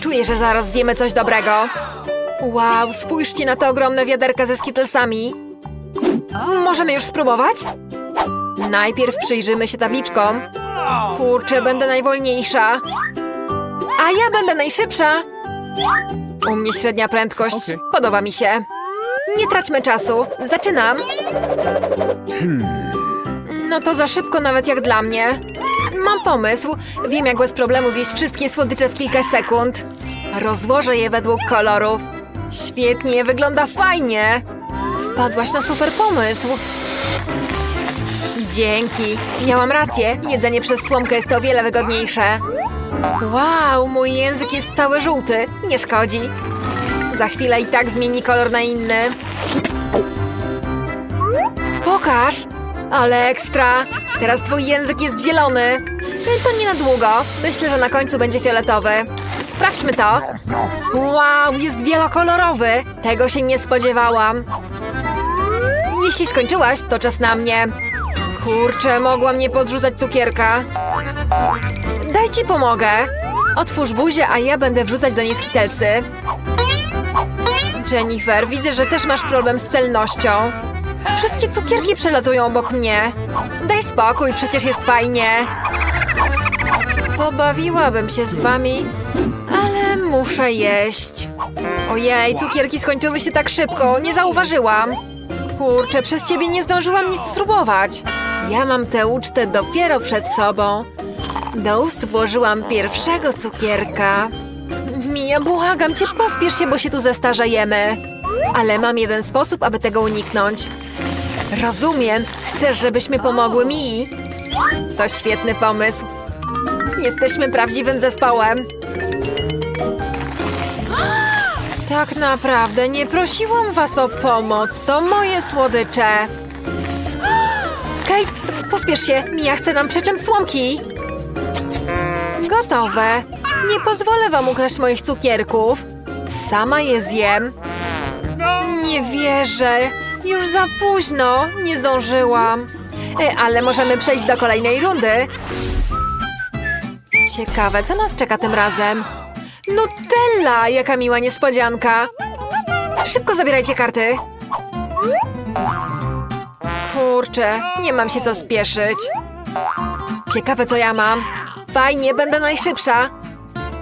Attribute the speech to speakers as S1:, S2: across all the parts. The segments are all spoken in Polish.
S1: Czuję, że zaraz zjemy coś dobrego. Wow, spójrzcie na te ogromne wiaderka ze skittlesami. Możemy już spróbować? Najpierw przyjrzymy się tabliczkom. Kurczę, będę najwolniejsza. A ja będę najszybsza. U mnie średnia prędkość.
S2: Okej.
S1: Podoba mi się. Nie traćmy czasu. Zaczynam. No to za szybko nawet jak dla mnie. Mam pomysł. Wiem jak bez problemu zjeść wszystkie słodycze w kilka sekund. Rozłożę je według kolorów. Świetnie, wygląda fajnie. Wpadłaś na super pomysł. Dzięki. Miałam rację. Jedzenie przez słomkę jest o wiele wygodniejsze. Wow, mój język jest cały żółty. Nie szkodzi. Za chwilę i tak zmieni kolor na inny. Pokaż! Ale ekstra! Teraz twój język jest zielony. To nie na długo. Myślę, że na końcu będzie fioletowy. Sprawdźmy to. Wow, jest wielokolorowy. Tego się nie spodziewałam. Jeśli skończyłaś, to czas na mnie. Kurczę, mogłam nie podrzucać cukierka. Daj ci pomogę. Otwórz buzię, a ja będę wrzucać do niej skitelsy. Jennifer, widzę, że też masz problem z celnością. Wszystkie cukierki przelatują obok mnie. Daj spokój, przecież jest fajnie. Pobawiłabym się z wami, ale muszę jeść. Ojej, cukierki skończyły się tak szybko, nie zauważyłam. Kurczę, przez ciebie nie zdążyłam nic spróbować. Ja mam tę ucztę dopiero przed sobą. Do ust włożyłam pierwszego cukierka. Mija, błagam cię, pospiesz się, bo się tu zestarzejemy. Ale mam jeden sposób, aby tego uniknąć. Rozumiem. Chcesz, żebyśmy pomogły mi? To świetny pomysł. Jesteśmy prawdziwym zespołem. Tak naprawdę nie prosiłam was o pomoc. To moje słodycze. Kate, pospiesz się. Mia chce nam przeciąć słomki. Gotowe. Nie pozwolę wam ukraść moich cukierków. Sama je zjem. Nie wierzę. Już za późno. Nie zdążyłam. E, ale możemy przejść do kolejnej rundy. Ciekawe, co nas czeka tym razem? Nutella! Jaka miła niespodzianka. Szybko zabierajcie karty. Kurczę, nie mam się co spieszyć. Ciekawe, co ja mam. Fajnie, będę najszybsza.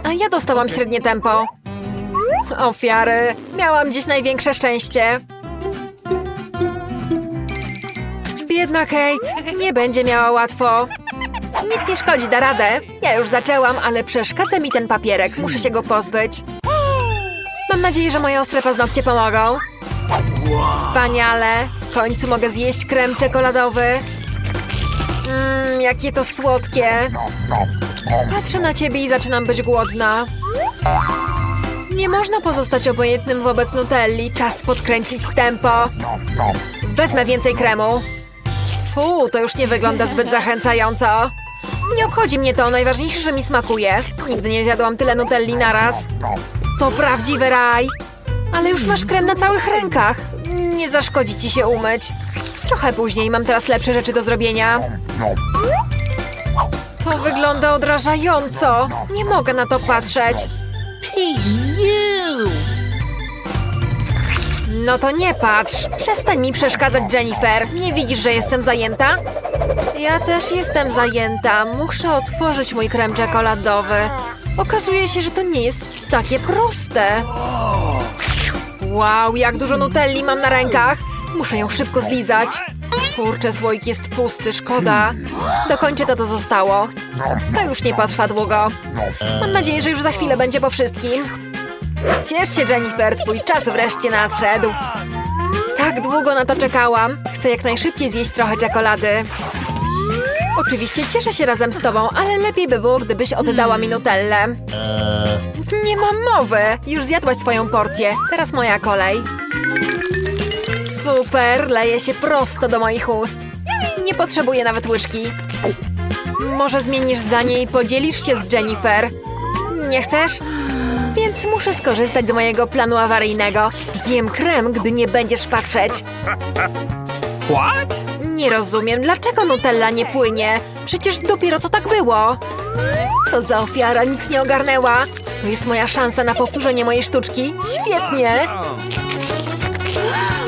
S1: A ja dostałam średnie tempo. Ofiary. Miałam dziś największe szczęście. Biedna Kate. Nie będzie miała łatwo. Nic nie szkodzi, da radę. Ja już zaczęłam, ale przeszkadza mi ten papierek. Muszę się go pozbyć. Mam nadzieję, że moje ostre paznokcie pomogą. Wspaniale. W końcu mogę zjeść krem czekoladowy. Mmm, jakie to słodkie. Patrzę na ciebie i zaczynam być głodna. Nie można pozostać obojętnym wobec Nutelli. Czas podkręcić tempo. Wezmę więcej kremu. Fu, to już nie wygląda zbyt zachęcająco. Nie obchodzi mnie to, najważniejsze, że mi smakuje. Nigdy nie zjadłam tyle Nutelli naraz. To prawdziwy raj. Ale już masz krem na całych rękach. Nie zaszkodzi ci się umyć. Trochę później, mam teraz lepsze rzeczy do zrobienia. To wygląda odrażająco. Nie mogę na to patrzeć. No to nie patrz. Przestań mi przeszkadzać, Jennifer. Nie widzisz, że jestem zajęta? Ja też jestem zajęta. Muszę otworzyć mój krem czekoladowy. Okazuje się, że to nie jest takie proste. Wow, jak dużo nutelli mam na rękach. Muszę ją szybko zlizać. Kurczę, słoik jest pusty, szkoda. Dokończę to, co zostało. To już nie potrwa długo. Mam nadzieję, że już za chwilę będzie po wszystkim. Ciesz się, Jennifer, twój czas wreszcie nadszedł. Tak długo na to czekałam. Chcę jak najszybciej zjeść trochę czekolady. Oczywiście cieszę się razem z tobą, ale lepiej by było, gdybyś oddała mi Nutellę. Nie mam mowy. Już zjadłaś swoją porcję. Teraz moja kolej. Super, leje się prosto do moich ust. Nie potrzebuję nawet łyżki. Może zmienisz zdanie i podzielisz się z Jennifer? Nie chcesz? Więc muszę skorzystać z mojego planu awaryjnego. Zjem krem, gdy nie będziesz patrzeć.
S2: What?
S1: Nie rozumiem, dlaczego Nutella nie płynie? Przecież dopiero co tak było. Co za ofiara, nic nie ogarnęła. To jest moja szansa na powtórzenie mojej sztuczki. Świetnie!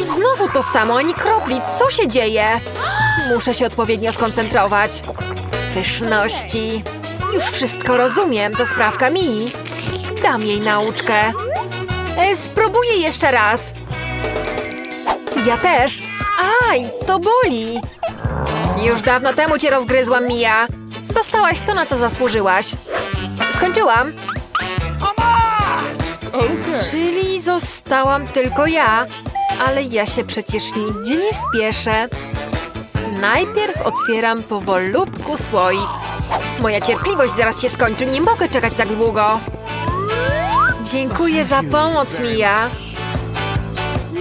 S1: I znowu to samo, ani kropli. Co się dzieje? Muszę się odpowiednio skoncentrować. Pyszności. Już wszystko rozumiem, to sprawka mi. Dam jej nauczkę. E, spróbuję jeszcze raz. Ja też. Aj, to boli. Już dawno temu cię rozgryzłam, Mia. Dostałaś to, na co zasłużyłaś. Skończyłam. Czyli zostałam tylko ja. Ale ja się przecież nigdzie nie spieszę. Najpierw otwieram powolutku słoik. Moja cierpliwość zaraz się skończy, nie mogę czekać tak długo. Dziękuję za pomoc, Mia.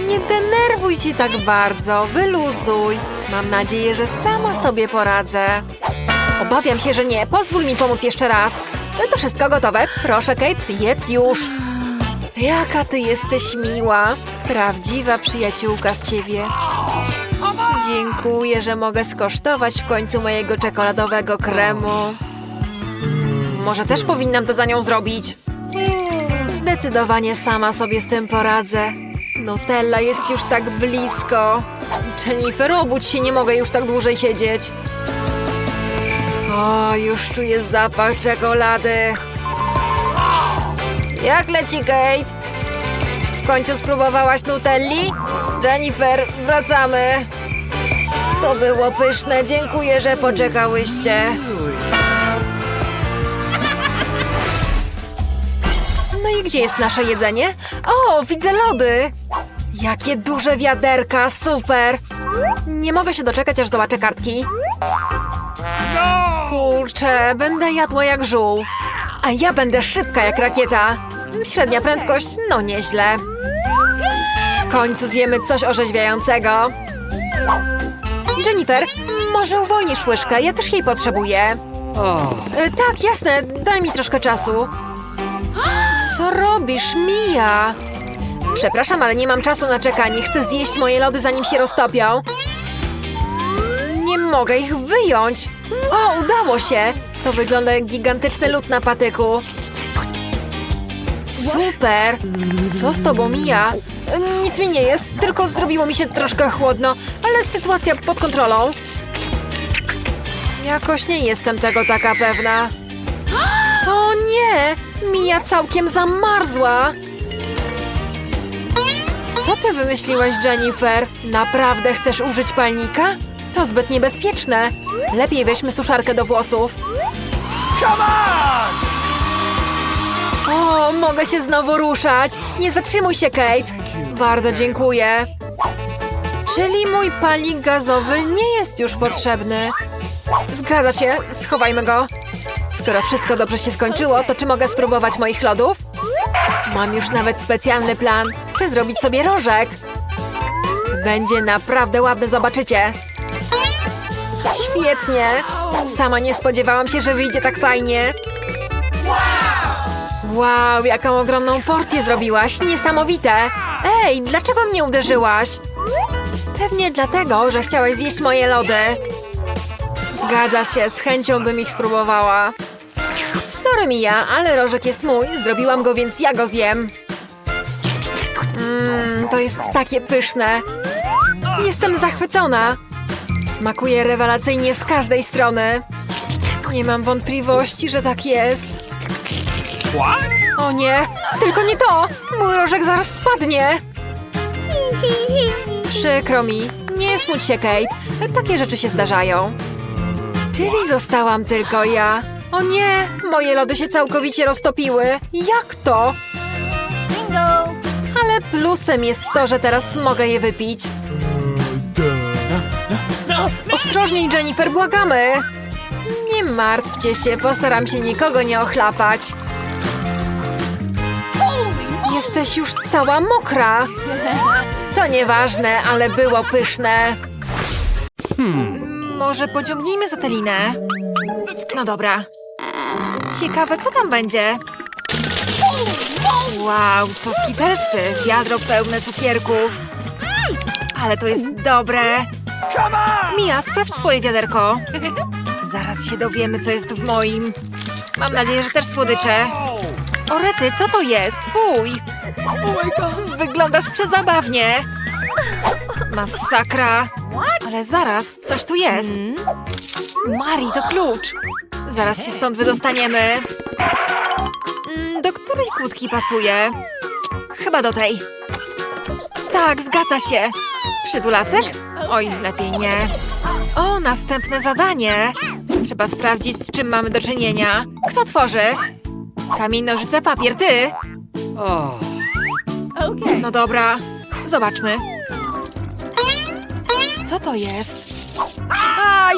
S1: Nie denerwuj się tak bardzo, wyluzuj. Mam nadzieję, że sama sobie poradzę. Obawiam się, że nie. Pozwól mi pomóc jeszcze raz. To wszystko gotowe. Proszę, Kate, jedz już. Jaka ty jesteś miła. Prawdziwa przyjaciółka z ciebie. Dziękuję, że mogę skosztować w końcu mojego czekoladowego kremu. Może też powinnam to za nią zrobić. Zdecydowanie sama sobie z tym poradzę. Nutella jest już tak blisko. Jennifer, obudź się, nie mogę już tak dłużej siedzieć. O, już czuję zapach czekolady. Jak leci, Kate? W końcu spróbowałaś Nutelli? Jennifer, wracamy. To było pyszne, dziękuję, że poczekałyście. I gdzie jest nasze jedzenie? O, widzę lody! Jakie duże wiaderka, super! Nie mogę się doczekać, aż zobaczę kartki. Kurczę, będę jadła jak żółw. A ja będę szybka jak rakieta. Średnia prędkość, no nieźle. W końcu zjemy coś orzeźwiającego. Jennifer, może uwolnisz łyżkę? Ja też jej potrzebuję. E, tak, jasne, daj mi troszkę czasu. Co robisz, Mia? Przepraszam, ale nie mam czasu na czekanie. Chcę zjeść moje lody, zanim się roztopią. Nie mogę ich wyjąć. O, udało się. To wygląda jak gigantyczny lód na patyku. Super! Co z tobą mija? Nic mi nie jest, tylko zrobiło mi się troszkę chłodno, ale sytuacja pod kontrolą. Jakoś nie jestem tego taka pewna. Nie! Mija całkiem zamarzła! Co ty wymyśliłaś, Jennifer? Naprawdę chcesz użyć palnika? To zbyt niebezpieczne. Lepiej weźmy suszarkę do włosów. O, mogę się znowu ruszać. Nie zatrzymuj się, Kate. Bardzo dziękuję. Czyli mój palnik gazowy nie jest już potrzebny. Zgadza się, schowajmy go. Skoro wszystko dobrze się skończyło, to czy mogę spróbować moich lodów? Mam już nawet specjalny plan. Chcę zrobić sobie rożek. Będzie naprawdę ładny, zobaczycie. Świetnie. Sama nie spodziewałam się, że wyjdzie tak fajnie. Wow, jaką ogromną porcję zrobiłaś! Niesamowite! Ej, dlaczego mnie uderzyłaś? Pewnie dlatego, że chciałaś zjeść moje lody. Zgadza się, z chęcią bym ich spróbowała. Sorry, Mia, ale rożek jest mój. Zrobiłam go, więc ja go zjem. Mmm, to jest takie pyszne. Jestem zachwycona. Smakuje rewelacyjnie z każdej strony. Nie mam wątpliwości, że tak jest. O nie, tylko nie to! Mój rożek zaraz spadnie! Przykro mi. Nie smuć się, Kate. Takie rzeczy się zdarzają. Czyli zostałam tylko ja. O nie, moje lody się całkowicie roztopiły. Jak to?
S2: Bingo!
S1: Ale plusem jest to, że teraz mogę je wypić. Ostrożniej, Jennifer, błagamy! Nie martwcie się, postaram się nikogo nie ochlapać. Jesteś już cała mokra. To nieważne, ale było pyszne. Może pociągnijmy za tę linę? No dobra. Ciekawe, co tam będzie? Wow, to skitelsy, wiadro pełne cukierków. Ale to jest dobre. Mia, sprawdź swoje wiaderko. Zaraz się dowiemy, co jest w moim. Mam nadzieję, że też słodycze. Orety, co to jest? Fuj! Wyglądasz przezabawnie. Masakra. Ale zaraz, coś tu jest. Mari, to klucz. Zaraz się stąd wydostaniemy. Mm, Do której kłódki pasuje? Chyba do tej. Tak, zgadza się. Przytulasek? Oj, lepiej nie. O, następne zadanie. Trzeba sprawdzić, z czym mamy do czynienia. Kto tworzy? Kamień, nożyce, papier, ty. No dobra, zobaczmy. Co to jest? Aj!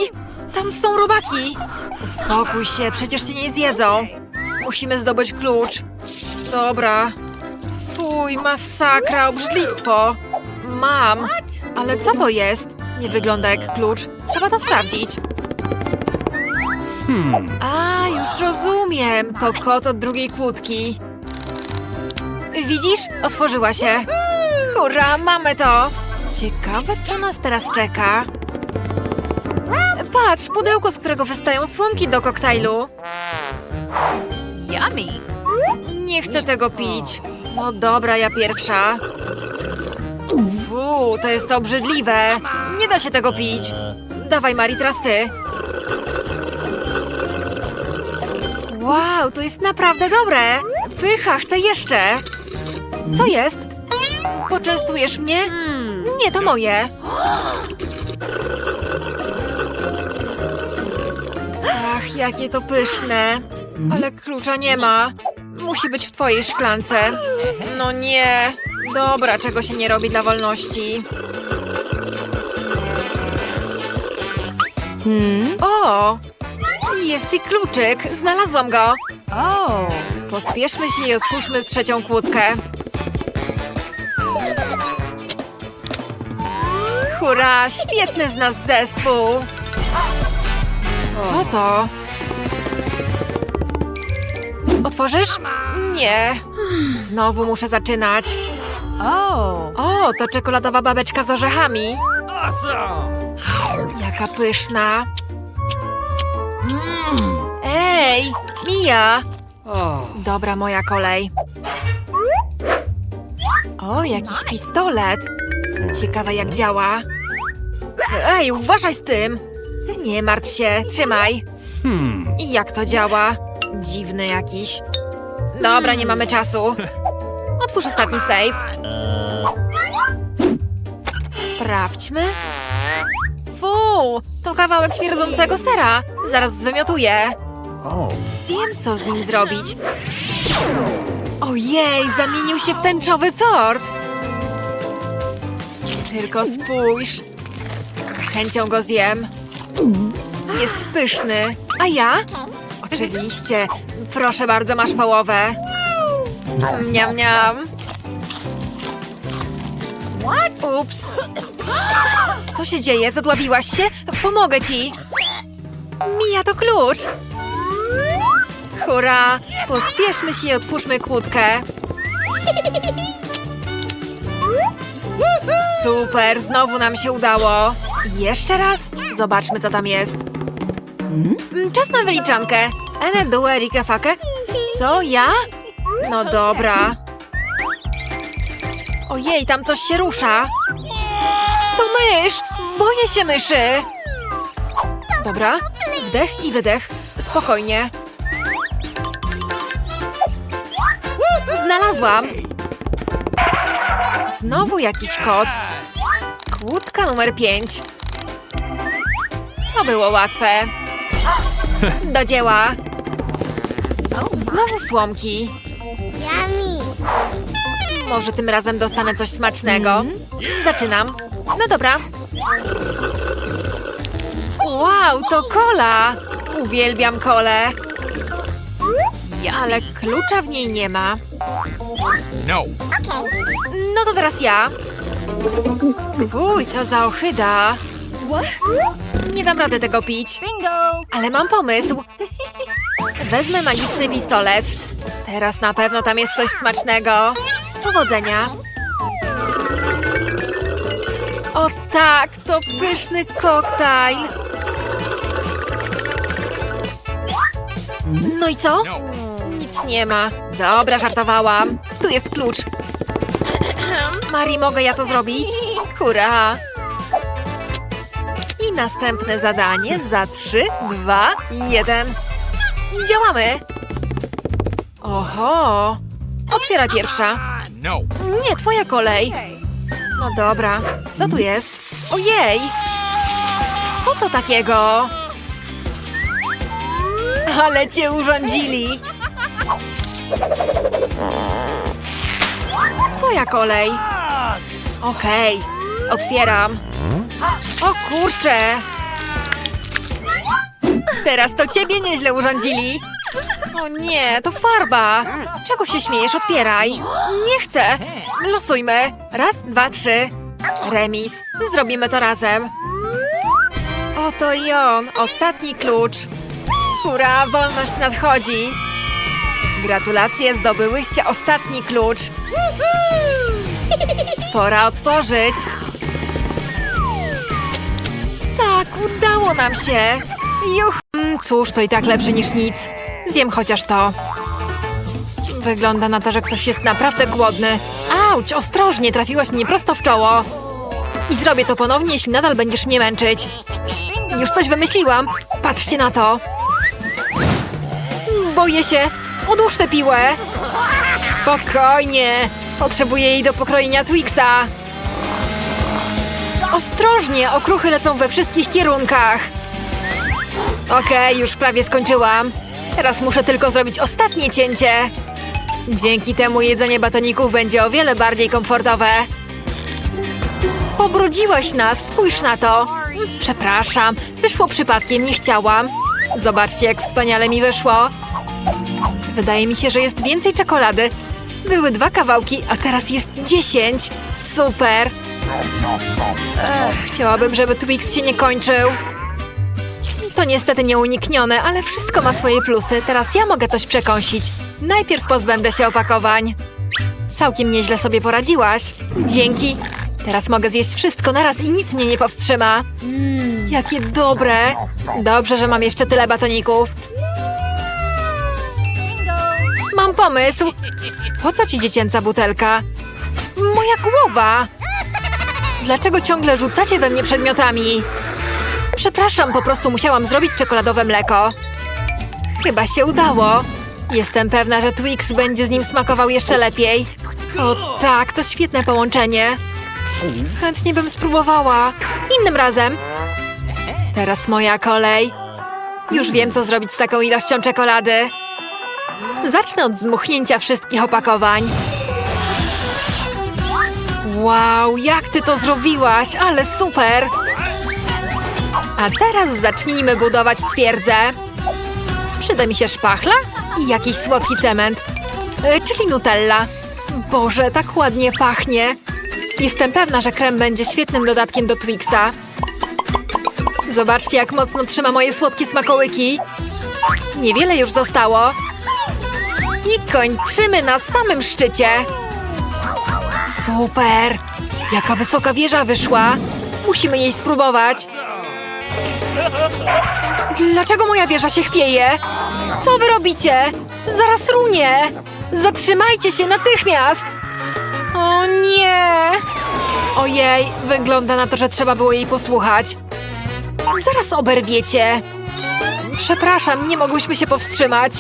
S1: Tam są robaki! Uspokój się, przecież cię nie zjedzą. Musimy zdobyć klucz. Dobra. Fuj, masakra, obrzydlistwo. Mam. Ale co to jest? Nie wygląda jak klucz. Trzeba to sprawdzić. A, już rozumiem. To kot od drugiej kłódki. Widzisz? Otworzyła się. Hurra, mamy to! Ciekawe, co nas teraz czeka. Patrz, pudełko, z którego wystają słomki do koktajlu.
S2: Yummy.
S1: Nie chcę tego pić. No dobra, ja pierwsza. Fu, to jest obrzydliwe. Nie da się tego pić. Dawaj, Mari, teraz ty. Wow, to jest naprawdę dobre. Pycha, chcę jeszcze. Co jest? Poczęstujesz mnie? Nie, to moje. Ach, jakie to pyszne. Ale klucza nie ma. Musi być w twojej szklance. No nie. Dobra, czego się nie robi dla wolności. O! Jest i kluczyk. Znalazłam go.
S2: Oh.
S1: Pospieszmy się i otwórzmy trzecią kłódkę. Hurra! Świetny z nas zespół! Co to? Otworzysz? Nie. Znowu muszę zaczynać. O, to czekoladowa babeczka z orzechami. Jaka pyszna. Ej, Mija! Dobra, moja kolej. O, jakiś pistolet. Ciekawe jak działa. Ej, uważaj z tym! Nie martw się, trzymaj. I jak to działa? Dziwny jakiś. Dobra, nie mamy czasu. Otwórz ostatni safe. Sprawdźmy. Fu, to kawałek śmierdzącego sera. Zaraz zwymiotuję. Wiem, co z nim zrobić. Ojej, zamienił się w tęczowy tort. Tylko spójrz. Z chęcią go zjem. Jest pyszny. A ja? Oczywiście. Proszę bardzo, masz połowę. Niam, niam. Ups. Co się dzieje? Zadławiłaś się? Pomogę ci. Mija to klucz. Hurra! Pospieszmy się i otwórzmy kłódkę. Super, znowu nam się udało. Jeszcze raz? Zobaczmy, co tam jest. Mm, Czas na wyliczankę. Ene, due, rike, fake. Co, ja? No dobra. Ojej, tam coś się rusza. To mysz! Boję się myszy! Dobra, wdech i wydech. Spokojnie. Znalazłam! Znowu jakiś kot. Kłódka numer pięć. To było łatwe. Do dzieła. Znowu słomki. Może tym razem dostanę coś smacznego. Zaczynam. No dobra. Wow, to kola! Uwielbiam kolę. Ale klucza w niej nie ma.
S3: No.
S1: No to teraz ja. Fuj, co za ochyda. Nie dam rady tego pić.
S2: Bingo.
S1: Ale mam pomysł. Wezmę magiczny pistolet. Teraz na pewno tam jest coś smacznego. Powodzenia. O tak, to pyszny koktajl. No i co?
S3: No.
S1: Nic nie ma. Dobra, żartowałam. Tu jest klucz. Mari, mogę ja to zrobić? Hurra! I następne zadanie za 3, 2, 1. I działamy. Oho! Otwieraj pierwsza. Nie, twoja kolej. No dobra, co tu jest? Ojej! Co to takiego? Ale cię urządzili! Twoja kolej. Okej, otwieram. O kurczę! Teraz to ciebie nieźle urządzili. O nie, to farba. Czego się śmiejesz? Otwieraj. Nie chcę. Losujmy. Raz, dwa, trzy. Remis. Zrobimy to razem. Oto i on. Ostatni klucz. Hurra, wolność nadchodzi. Gratulacje, zdobyłyście ostatni klucz. Pora otworzyć. Tak, udało nam się. Juch. Mm, Cóż, to i tak lepsze niż nic. Zjem chociaż to. Wygląda na to, że ktoś jest naprawdę głodny. Auć, ostrożnie, trafiłaś mnie prosto w czoło. I zrobię to ponownie, jeśli nadal będziesz mnie męczyć. Już coś wymyśliłam. Patrzcie na to. Boję się. Odłóż tę piłę. Spokojnie. Potrzebuję jej do pokrojenia Twixa. Ostrożnie, okruchy lecą we wszystkich kierunkach. Okej, już prawie skończyłam. Teraz muszę tylko zrobić ostatnie cięcie. Dzięki temu jedzenie batoników będzie o wiele bardziej komfortowe. Pobrudziłaś nas, spójrz na to. Przepraszam, wyszło przypadkiem, nie chciałam. Zobaczcie, jak wspaniale mi wyszło. Wydaje mi się, że jest więcej czekolady. Były dwa kawałki, a teraz jest dziesięć. Super. Ech, chciałabym, żeby Twix się nie kończył. To niestety nieuniknione, ale wszystko ma swoje plusy. Teraz ja mogę coś przekąsić. Najpierw pozbędę się opakowań. Całkiem nieźle sobie poradziłaś. Dzięki. Teraz mogę zjeść wszystko naraz i nic mnie nie powstrzyma. Jakie dobre. Dobrze, że mam jeszcze tyle batoników. Mam pomysł. Po co ci dziecięca butelka? Moja głowa. Dlaczego ciągle rzucacie we mnie przedmiotami? Przepraszam, po prostu musiałam zrobić czekoladowe mleko. Chyba się udało. Jestem pewna, że Twix będzie z nim smakował jeszcze lepiej. O tak, to świetne połączenie. Chętnie bym spróbowała. Innym razem. Teraz moja kolej. Już wiem, co zrobić z taką ilością czekolady. Zacznę od zmuchnięcia wszystkich opakowań. Wow, jak ty to zrobiłaś, ale super! A teraz zacznijmy budować twierdzę. Przyda mi się szpachla i jakiś słodki cement, E, czyli nutella. Boże, tak ładnie pachnie. Jestem pewna, że krem będzie świetnym dodatkiem do Twixa. Zobaczcie, jak mocno trzyma moje słodkie smakołyki. Niewiele już zostało. I kończymy na samym szczycie. Super! Jaka wysoka wieża wyszła. Musimy jej spróbować. Dlaczego moja wieża się chwieje? Co wy robicie? Zaraz runie! Zatrzymajcie się natychmiast! O nie! Ojej, wygląda na to, że trzeba było jej posłuchać. Zaraz oberwiecie. Przepraszam, nie mogłyśmy się powstrzymać.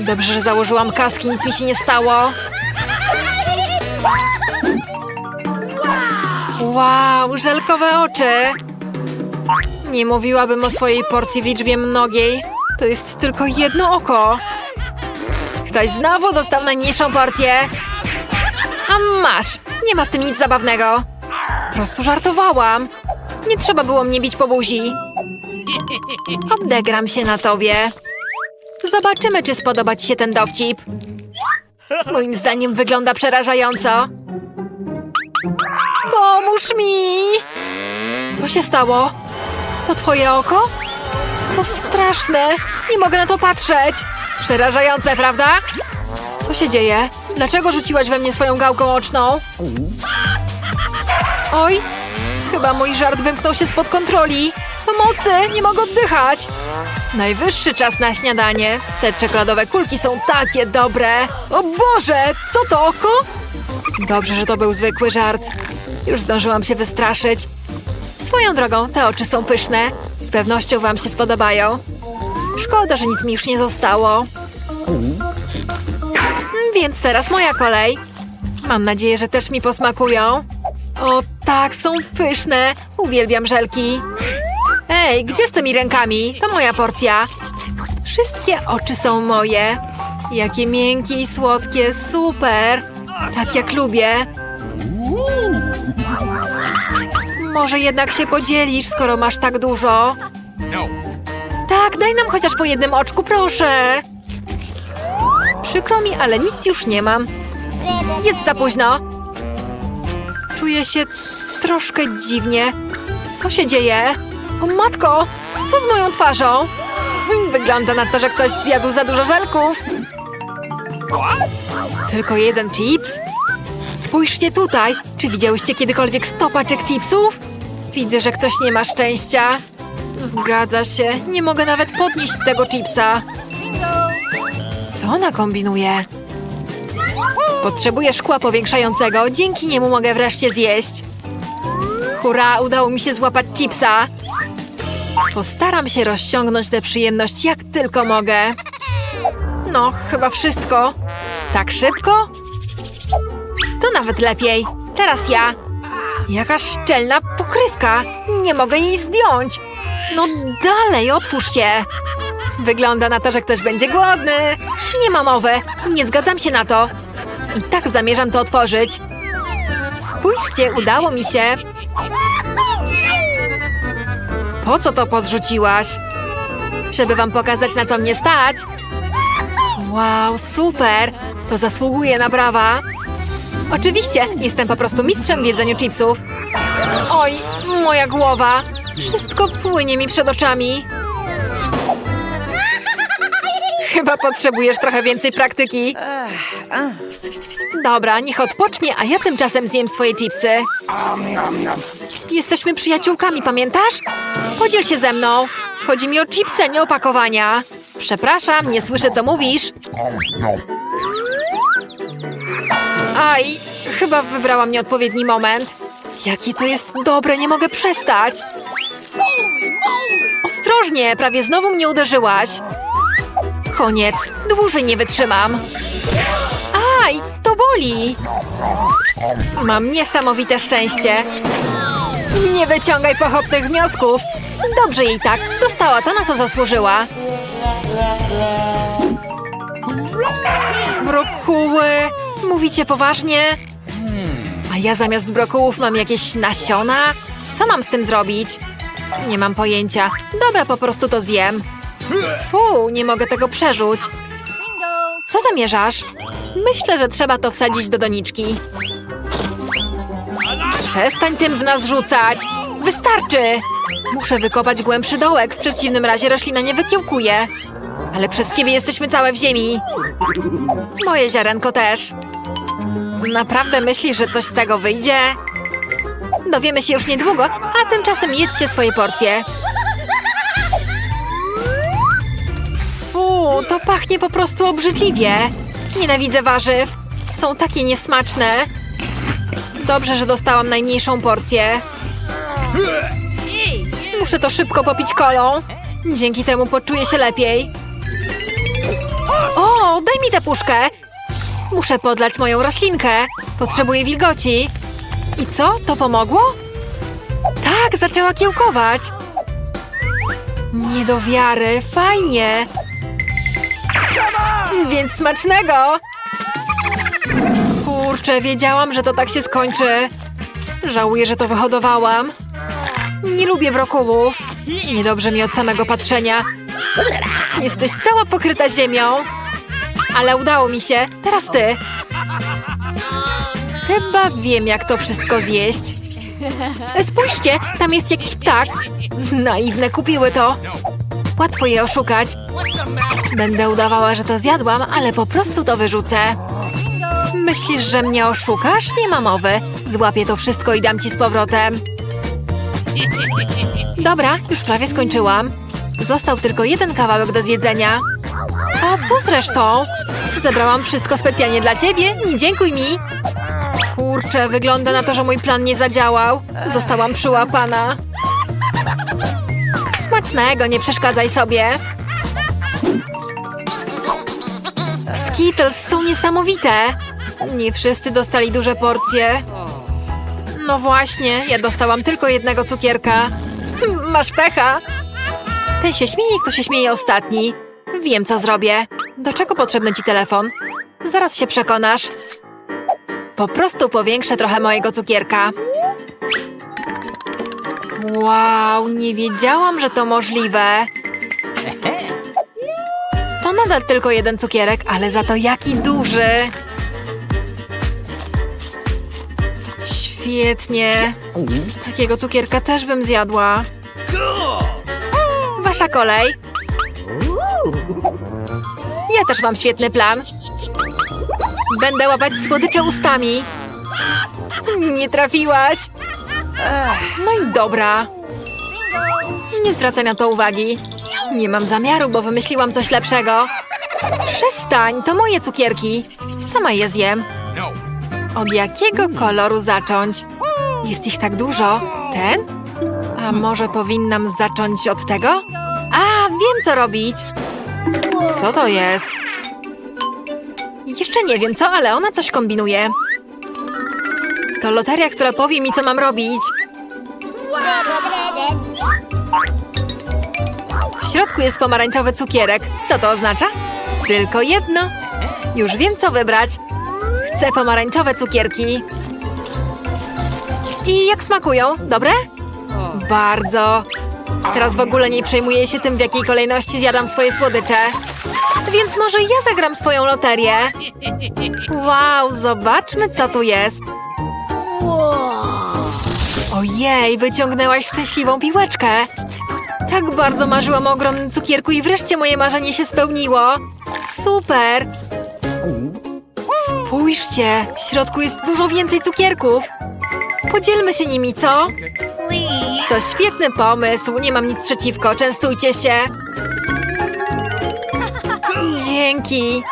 S1: Dobrze, że założyłam kaski, nic mi się nie stało. Wow, żelkowe oczy. Nie mówiłabym o swojej porcji w liczbie mnogiej. To jest tylko jedno oko. Ktoś znowu dostał najmniejszą porcję. A masz, nie ma w tym nic zabawnego. Po prostu żartowałam. Nie trzeba było mnie bić po buzi. Odegram się na tobie. Zobaczymy, czy spodoba ci się ten dowcip. Moim zdaniem wygląda przerażająco. Pomóż mi! Co się stało? To twoje oko? To straszne! Nie mogę na to patrzeć! Przerażające, prawda? Co się dzieje? Dlaczego rzuciłaś we mnie swoją gałką oczną? Oj! Chyba mój żart wymknął się spod kontroli! Pomocy! Nie mogę oddychać! Najwyższy czas na śniadanie. Te czekoladowe kulki są takie dobre. O Boże, co to oko? Dobrze, że to był zwykły żart. Już zdążyłam się wystraszyć. Swoją drogą, te oczy są pyszne. Z pewnością wam się spodobają. Szkoda, że nic mi już nie zostało. Więc teraz moja kolej. Mam nadzieję, że też mi posmakują. O tak, są pyszne. Uwielbiam żelki. Ej, gdzie z tymi rękami? To moja porcja. Wszystkie oczy są moje. Jakie miękkie i słodkie, super. Tak jak lubię. Może jednak się podzielisz, skoro masz tak dużo. Tak, daj nam chociaż po jednym oczku, proszę. Przykro mi, ale nic już nie mam. Jest za późno. Czuję się troszkę dziwnie. Co się dzieje? O matko, co z moją twarzą? Hmm, Wygląda na to, że ktoś zjadł za dużo żelków. Tylko jeden chips? Spójrzcie tutaj. Czy widziałyście kiedykolwiek sto paczek chipsów? Widzę, że ktoś nie ma szczęścia. Zgadza się. Nie mogę nawet podnieść tego chipsa. Co ona kombinuje? Potrzebuję szkła powiększającego. Dzięki niemu mogę wreszcie zjeść. Hurra, udało mi się złapać chipsa. Postaram się rozciągnąć tę przyjemność jak tylko mogę. No, chyba wszystko. Tak szybko? To nawet lepiej. Teraz ja. Jaka szczelna pokrywka. Nie mogę jej zdjąć. No dalej, otwórz się. Wygląda na to, że ktoś będzie głodny. Nie ma mowy. Nie zgadzam się na to. I tak zamierzam to otworzyć. Spójrzcie, udało mi się. Po co to podrzuciłaś? Żeby wam pokazać, na co mnie stać. Wow, super! To zasługuje na brawa. Oczywiście, jestem po prostu mistrzem w jedzeniu chipsów. Oj, moja głowa. Wszystko płynie mi przed oczami. Chyba potrzebujesz trochę więcej praktyki. Dobra, niech odpocznie, a ja tymczasem zjem swoje chipsy. Jesteśmy przyjaciółkami, pamiętasz? Podziel się ze mną. Chodzi mi o chipsy, nie opakowania. Przepraszam, nie słyszę, co mówisz. Aj, chyba wybrałam nieodpowiedni moment. Jakie to jest dobre, nie mogę przestać. Ostrożnie, prawie znowu mnie uderzyłaś. Koniec, dłużej nie wytrzymam. Aj, to boli. Mam niesamowite szczęście. Nie wyciągaj pochopnych wniosków. Dobrze jej tak, dostała to, na co zasłużyła. Brokuły, mówicie poważnie? A ja zamiast brokułów mam jakieś nasiona? Co mam z tym zrobić? Nie mam pojęcia. Dobra, po prostu to zjem. Fu, nie mogę tego przerzuć. Co zamierzasz? Myślę, że trzeba to wsadzić do doniczki. Przestań tym w nas rzucać! Wystarczy! Muszę wykopać głębszy dołek, w przeciwnym razie roślina nie wykiełkuje. Ale przez ciebie jesteśmy całe w ziemi. Moje ziarenko też. Naprawdę myślisz, że coś z tego wyjdzie? Dowiemy się już niedługo, a tymczasem jedźcie swoje porcje. Fu, to pachnie po prostu obrzydliwie. Nienawidzę warzyw. Są takie niesmaczne. Dobrze, że dostałam najmniejszą porcję. Muszę to szybko popić kolą. Dzięki temu poczuję się lepiej. O, daj mi tę puszkę. Muszę podlać moją roślinkę. Potrzebuję wilgoci. I co? To pomogło? Tak, zaczęła kiełkować. Nie do wiary, fajnie. Więc smacznego! Kurczę, wiedziałam, że to tak się skończy. Żałuję, że to wyhodowałam. Nie lubię brokułów. Niedobrze mi od samego patrzenia. Jesteś cała pokryta ziemią. Ale udało mi się. Teraz ty. Chyba wiem, jak to wszystko zjeść. Spójrzcie, tam jest jakiś ptak. Naiwne kupiły to. Łatwo je oszukać. Będę udawała, że to zjadłam, ale po prostu to wyrzucę. Myślisz, że mnie oszukasz? Nie ma mowy. Złapię to wszystko i dam ci z powrotem. Dobra, już prawie skończyłam. Został tylko jeden kawałek do zjedzenia. A co z resztą? Zebrałam wszystko specjalnie dla ciebie. Nie dziękuj mi. Kurczę, wygląda na to, że mój plan nie zadziałał. Zostałam przyłapana. Smacznego, nie przeszkadzaj sobie. Skittles są niesamowite. Nie wszyscy dostali duże porcje. No właśnie, ja dostałam tylko jednego cukierka. Masz pecha. Ten się śmieje, kto się śmieje ostatni. Wiem, co zrobię. Do czego potrzebny ci telefon? Zaraz się przekonasz. Po prostu powiększę trochę mojego cukierka. Wow, nie wiedziałam, że to możliwe. To nadal tylko jeden cukierek, ale za to jaki duży. Świetnie. Takiego cukierka też bym zjadła. Wasza kolej. Ja też mam świetny plan. Będę łapać słodycze ustami. Nie trafiłaś. No i dobra. Nie zwracaj na to uwagi. Nie mam zamiaru, bo wymyśliłam coś lepszego. Przestań, to moje cukierki. Sama je zjem. Od jakiego koloru zacząć? Jest ich tak dużo. Ten? A może powinnam zacząć od tego? A, wiem co robić. Co to jest? Jeszcze nie wiem co, ale ona coś kombinuje. To loteria, która powie mi, co mam robić. W środku jest pomarańczowy cukierek. Co to oznacza? Tylko jedno. Już wiem, co wybrać. Chcę pomarańczowe cukierki. I jak smakują? Dobre? Bardzo. Teraz w ogóle nie przejmuję się tym, w jakiej kolejności zjadam swoje słodycze. Więc może ja zagram swoją loterię. Wow, zobaczmy, co tu jest. Ojej, wyciągnęłaś szczęśliwą piłeczkę. Tak bardzo marzyłam o ogromnym cukierku i wreszcie moje marzenie się spełniło. Super! Spójrzcie, w środku jest dużo więcej cukierków. Podzielmy się nimi, co? To świetny pomysł, nie mam nic przeciwko, częstujcie się. Dzięki.